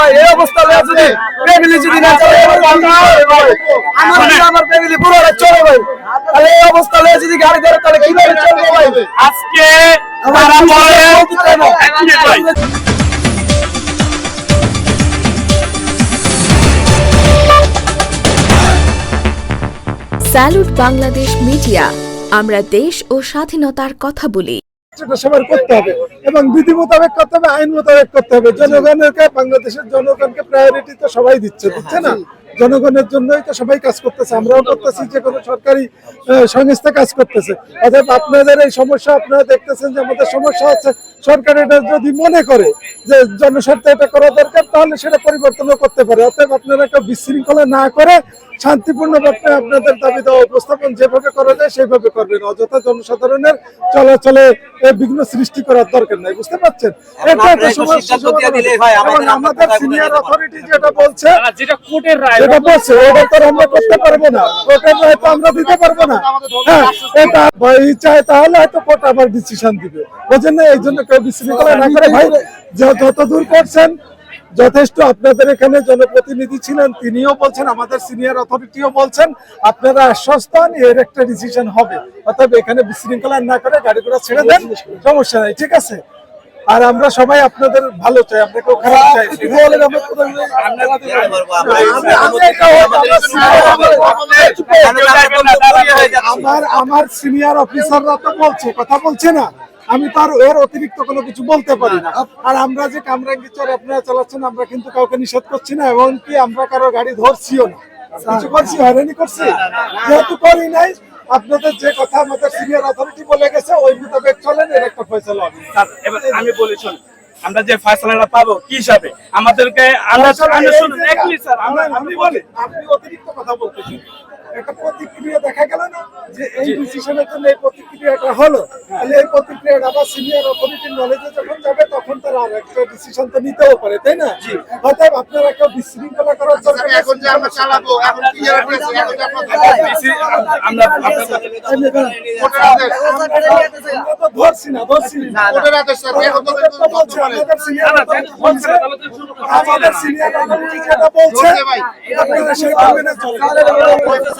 ভাই এই অবস্থা যদি ফ্যামিলি যদি না চলে আমার বাড়ি চলে ভাই। আমার ফ্যামিলি পুরোটা চলে ভাই তাহলে এই অবস্থা যদি গাড়ি ধরে তাহলে কীভাবে চলবে ভাই? আজকে তারা বলে বলতে চাই না। এক মিনিট ভাই। স্যালুট বাংলাদেশ মিডিয়া আমরা দেশ ও স্বাধীনতার কথা বলি। সেটা সবার করতে হবে। এবং বিধি মোতাবেক করতে হবে, আইন মোতাবেক করতে হবে। জনগণকে বাংলাদেশের জনগণকে প্রায়োরিটি তো সবাই দিচ্ছে দিচ্ছে না? জনগণের জন্যই তো সবাই কাজ করতেছে আমরাও করতেছি যে কোনো সরকারি সংস্থা কাজ করতেছে। অতএব আপনাদের এই সমস্যা আপনারা দেখতেছেন যে আমাদের সমস্যা আছে সরকার এটা যদি মনে করে যে জনস্বার্থে এটা করা দরকার তাহলে সেটা পরিবর্তনও করতে পারে। অতএব আপনারা একটা বিশৃঙ্খলা না করে শান্তিপূর্ণভাবে আপনাদের দাবি দেওয়া উপস্থাপন যেভাবে করা যায় সেইভাবে করবেন। অযথা জনসাধারণের চলাচলে বিঘ্ন সৃষ্টি করার দরকার নাই বুঝতে পারছেন? এটা একটা সমস্যা আমাদের সিনিয়র অথরিটি যেটা বলছে যেটা কোর্টের রায় যেটা বলছে ওটা তো আমরা করতে পারব না। কোর্টের রায় তো আমরা দিতে পারব না। হ্যাঁ এটা ভাই চায় তাহলে হয়তো কোর্ট আবার ডিসিশন দিবে। এই জন্য কেউ বিশৃঙ্খলা না করে ভাই যত দূর করছেন, যথেষ্ট আপনাদের এখানে জনপ্রতিনিধি ছিলেন, তিনিও বলছেন, আমাদের সিনিয়র অথরিটিও বলছেন, আপনারা আশ্বস্ত হন, এর একটা ডিসিশন হবে। অর্থাৎ এখানে বিশৃঙ্খলা না করে গাড়ি ঘোড়া ছেড়ে দেন, সমস্যা নাই, ঠিক আছে? আর আমরা সবাই আপনাদের ভালো চাই আমরা কেউ খারাপ চাই আমরা আমার সিনিয়র অফিসাররা তো বলছে কথা বলছে না। আমি তার এর অতিরিক্ত কোনো কিছু বলতে পারি না। আর আমরা যে কামরাঙ্গি চর আপনারা চালাচ্ছেন আমরা কিন্তু কাউকে নিষেধ করছি না এবং কি আমরা কারও গাড়ি ধরছিও না। কিছু করছি হয়রানি করছি? যেহেতু করি নাই আপনাদের যে কথা আমাদের সিনিয়র অথরিটি বলে গেছে ওই মোতাবেক চলেন এর একটা ফয়সলা হবে। এবার আমি বলি শুন আমরা যে ফয়সলাটা পাবো কি হিসাবে? আমাদেরকে শুনুন আমরা আমি বলি। আপনি অতিরিক্ত কথা বলতেছেন। একটা প্রতিক্রিয়া দেখা গেল না যে এই ডিসিশনের জন্য এই প্রতিক্রিয়াটা হলো তাহলে এই প্রতিক্রিয়াটা আবার সিনিয়র অথরিটির নলেজে যখন যাবে তখন তারা আর একটা ডিসিশন তো নিতেও পারে তাই না অতএব আপনারা একটা বিশৃঙ্খলা করার দরকার এখন যে আমরা চালাবো এখন কি এর হয়েছে এখন আমরা আমরা ধরছি না ধরছি না কোর্টের আদেশ স্যার এখন তো বলছে আমাদের সিনিয়র আমাদের সিনিয়র বলছে ভাই আপনারা সেইভাবে মেনে চলেন আজকে